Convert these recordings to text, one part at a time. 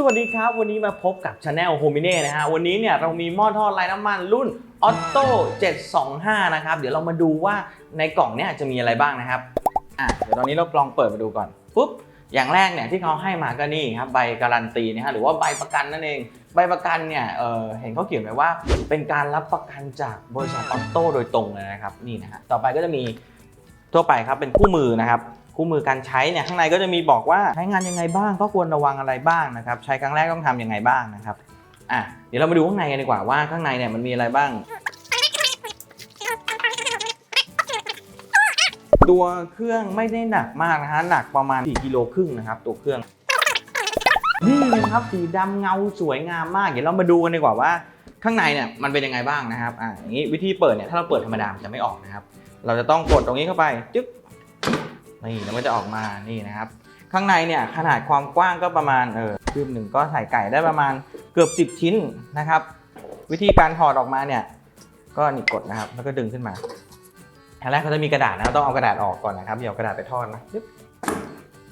สวัสดีครับ วันนี้มาพบกับ Channel h o m i n e นะฮะ วันนี้เนี่ยเรามีหม้อทอดไร้น้ำมันรุ่น Otto 725 นะครับ เดี๋ยวเรามาดูว่าในกล่องเนี่ยจะมีอะไรบ้างนะครับ อะ เดี๋ยวตอนนี้เราลองเปิดมาดูก่อนปุ๊บ อย่างแรกเนี่ยที่เขาให้มาก็นี่ครับใบการันตีนะฮะหรือว่าใบประกันนั่นเอง ใบประกันเนี่ยเออเห็นเขาเขียนไว้ว่า เป็นการรับประกันจากบริษัทออโต้โดยตรงเลยนะครับนี่นะฮะต่อไปก็จะมีทั่วไปครับเป็นคู่มือนะครับ คู่มือการใช้เนี่ยข้างในก็จะมีบอกว่าใช้งานยังไงบ้างก็ควรระวังอะไรบ้างนะครับใช้ครั้งแรกต้องทำยังไงบ้างนะครับอะเดี๋ยวเรามาดูข้างในกันดีกว่าว่าข้างในเนี่ยมันมีอะไรบ้าง ตัวเครื่องไม่ได้หนักมากนะฮะหนักประมาณ 4 กิโลครึ่งนะครับ ตัวเครื่องนี่นะครับสีดำเงาสวยงามมากเดี๋ยวเรามาดูกันดีกว่าว่าข้างในเนี่ยมันเป็นยังไงบ้างนะครับอ่าอย่างนี้วิธีเปิดเนี่ยถ้าเราเปิดธรรมดามจะไม่ออกนะครับ เราจะต้องกดตรงนี้เข้าไปจึ๊บ นี่แล้วมันจะออกมานี่นะครับ ข้างในเนี่ยขนาดความกว้างก็ประมาณเออคืบหนึ่งก็ใส่ไก่ได้ประมาณเกือบ 10 ชิ้นนะครับ วิธีการถอดออกมาเนี่ยก็นี่กดนะครับ แล้วก็ดึงขึ้นมาอันแรกเขาจะมีกระดาษนะต้องเอากระดาษออกก่อนนะครับอย่าเอากระดาษไปทอดนะจึ๊บ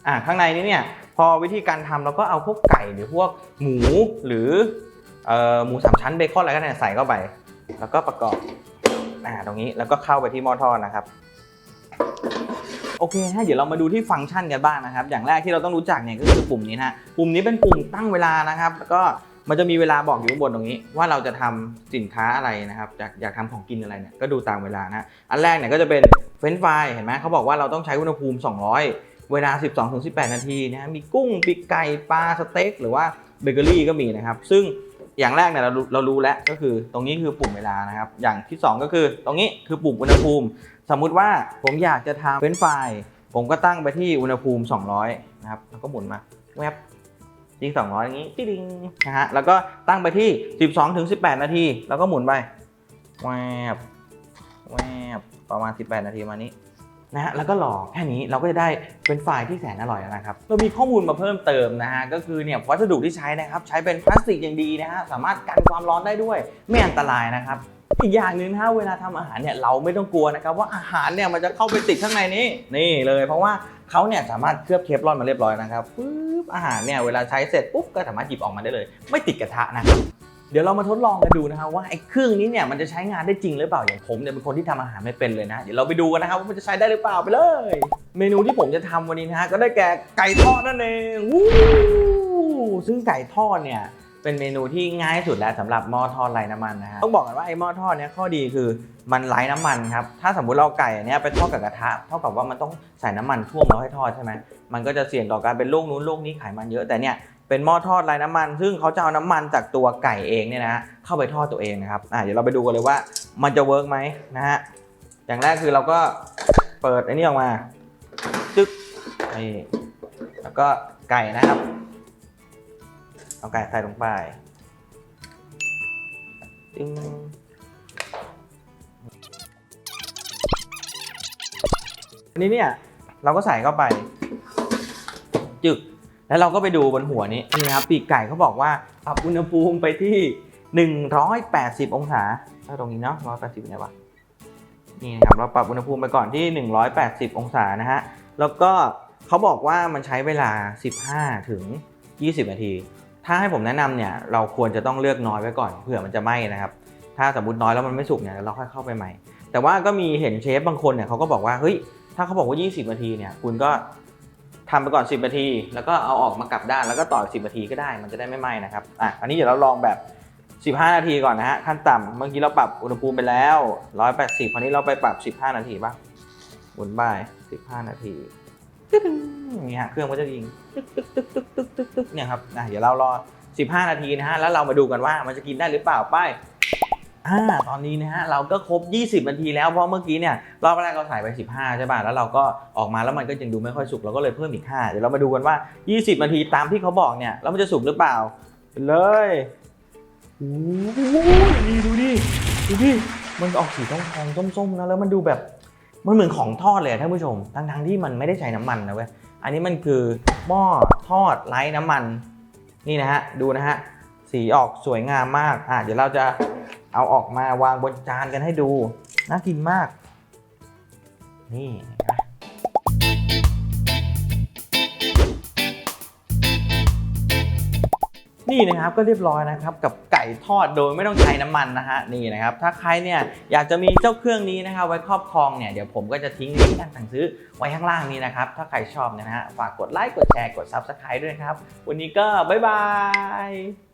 อ่าข้างในนี้เนี่ยพอวิธีการทำเราก็เอาพวกไก่หรือพวกหมูหรือเอ่อหมูสามชั้นเบคอนอะไรก็ได้ใส่เข้าไป แล้วก็ประกอบอ่าตรงนี้แล้วก็เข้าไปที่หม้อทอดนะครับ โอเคฮะเดี๋ยวเรามาดูที่ฟังก์ชันกันบ้างนะครับ อย่างแรกที่เราต้องรู้จักเนี่ยก็คือปุ่มนี้นะฮะปุ่มนี้เป็นปุ่มตั้งเวลานะครับ แล้วก็มันจะมีเวลาบอกอยู่บนตรงนี้ ว่าเราจะทำสินค้าอะไรนะครับอยากอยากทำของกินอะไรเนี่ยก็ดูตามเวลานะฮะอันแรกเนี่ยก็จะเป็นเฟรนช์ฟรายเห็นไหมเขาบอกว่าเราต้องใช้อุณหภูมิ 200 เวลา 12-18 นาทีนะฮะมีกุ้งปีกไก่ปลาสเต็กหรือว่าเบเกอรี่ก็มีนะครับ ซึ่งอย่างแรกเนี่ยเราเรารู้แล้วก็คือตรงนี้คือปุ่มเวลานะครับ อย่างที่สองก็คือตรงนี้คือปุ่มอุณหภูมิ สมมุติว่าผมอยากจะทำเฟรนช์ฟรายผมก็ตั้งไปที่อุณหภูมิ 200 นะครับ แล้วก็หมุนมาแวบยิง200 อย่างนี้ติ๊งนะฮะ แล้วก็ตั้งไปที่ 12ถึง18 นาที แล้วก็หมุนไปแวบแวบประมาณ 18 นาทีมานี้นะฮะแล้วก็รอแค่นี้เราก็จะได้เป็นไฟล์ที่แสนอร่อยแล้วนะครับ เรามีข้อมูลมาเพิ่มเติมนะฮะก็คือเนี่ยวัสดุที่ใช้นะครับ ใช้เป็นพลาสติกอย่างดีนะฮะสามารถกันความร้อนได้ด้วย ไม่อันตรายนะครับ อีกอย่างหนึ่งนะฮะเวลาทำอาหารเนี่ยเราไม่ต้องกลัวนะครับว่าอาหารเนี่ยมันจะเข้าไปติดข้างในนี้นี่เลย เพราะว่าเขาเนี่ยสามารถเคลือบเทฟลอนมาเรียบร้อยนะครับปุ๊บอาหารเนี่ยเวลาใช้เสร็จปุ๊บก็สามารถหยิบออกมาได้เลย ไม่ติดกระทะนะครับเดี๋ยวเรามาทดลองกันดูนะครับว่าไอ้เครื่องนี้เนี่ยมันจะใช้งานได้จริงหรือเปล่าอย่างผมเนี่ยเป็นคนที่ทำอาหารไม่เป็นเลยนะเดี๋ยวเราไปดูกันนะครับว่ามันจะใช้ได้หรือเปล่าไปเลย เมนูที่ผมจะทำวันนี้นะฮะก็ได้แก่ไก่ทอดนั่นเองวู้ซึ่งไก่ทอดเนี่ย เป็นเมนูที่ง่ายสุดแล้วสำหรับหม้อทอดไร้น้ำมันนะฮะต้องบอกกันว่าไอ้หม้อทอดเนี้ยข้อดีคือมันไร้น้ำมันครับถ้าสมมุติเราไก่อันเนี้ยไปทอดกับกระทะเท่ากับว่ามันต้องใส่น้ำมันท่วมแล้วให้ทอดใช่ไหมมันก็จะเสี่ยงต่อการเป็นโรคนู้นโรคนี้ไขมันเยอะแต่เนี่ยเป็นหม้อทอดไร้น้ำมัน ซึ่งเขาจะเอาน้ำมันจากตัวไก่เองเนี่ยนะฮะเข้าไปทอดตัวเองนะครับอะเดี๋ยวเราไปดูกันเลยว่ามันจะเวิร์กไหมนะฮะอย่างแรกคือเราก็เปิดไอ้นี่ออกมาจึ๊กนี่แล้วก็ไก่นะครับ เอาไก่ใส่ลงไปตึ้งอันนี้เนี่ยเราก็ใส่เข้าไป จึก แล้วเราก็ไปดูบนหัวนี้นี่ครับปีกไก่เขาบอกว่าปรับอุณหภูมิไปที่ 180 องศาถ้าตรงนี้เนาะ180เนี่ยวะนี่นะครับเราปรับอุณหภูมิไปก่อนที่ 180 องศานะฮะแล้วก็เขาบอกว่ามันใช้เวลา 15 ถึง 20 นาที ถ้าให้ผมแนะนำเนี่ยเราควรจะต้องเลือกน้อยไว้ก่อนเผื่อมันจะไหม้นะครับ ถ้าสมมติน้อยแล้วมันไม่สุกเนี่ยเราค่อยเข้าไปใหม่ แต่ว่าก็มีเห็นเชฟบางคนเนี่ยเขาก็บอกว่าเฮ้ยถ้าเขาบอกว่า 20 นาทีเนี่ยคุณก็ทำไปก่อน 10 นาที แล้วก็เอาออกมากลับด้านแล้วก็ต่ออีก10 นาทีก็ได้มันจะได้ไม่ไหม้นะครับอะอันนี้เดี๋ยวเราลองแบบ 15 นาทีก่อนนะฮะขั้นต่ำเมื่อกี้เราปรับอุณหภูมิไปแล้ว 180คราวนี้เราไปปรับ 15 นาทีบ้างหมุนบ่าย15 นาที ตึ๊ดอย่างนี่ฮะเครื่องก็จะยิงตึ๊กตึ๊กตึ๊กตึ๊กตึ๊กตึ๊กตึ๊กเนี่ยครับอะเดี๋ยวเรารอ 15 นาทีนะฮะแล้วเรามาดูกันว่ามันจะกินได้หรือเปล่าไปอ่าตอนนี้นะฮะเราก็ครบ 20 นาทีแล้วเพราะเมื่อกี้เนี่ยรอบแรกเราใส่ไป 15 ใช่ป่ะแล้วเราก็ออกมาแล้วมันก็ยังดูไม่ค่อยสุกเราก็เลยเพิ่มอีก 5 เดี๋ยวเรามาดูกันว่า 20 นาทีตามที่เขาบอกเนี่ยแล้วมันจะสุกหรือเปล่าไปเลยโอ้โหนี่ดูดิดูดิมันออกสีทองทองๆส้มๆนะแล้วมันดูแบบ มันเหมือนของทอดเลยอะท่านผู้ชม ทั้งๆที่มันไม่ได้ใช้น้ำมันนะเว้ย อันนี้มันคือหม้อทอดไร้น้ำมัน นี่นะฮะ ดูนะฮะ สีออกสวยงามมาก อะเดี๋ยวเราจะเอาออกมาวางบนจานกันให้ดู น่ากินมาก นี่นี่นะครับก็เรียบร้อยนะครับกับ ทอดโดยไม่ต้องใช้น้ำมันนะฮะนี่นะครับถ้าใครเนี่ยอยากจะมีเจ้าเครื่องนี้นะครับไว้ครอบครองเนี่ยเดี๋ยวผมก็จะทิ้งลิงก์การสั่งซื้อไว้ข้างล่างนี้นะครับถ้าใครชอบเนยนะฮะฝากกดไลค์กดแชร์กด Subscribe ด้วยครับวันนี้ก็บ๊ายบาย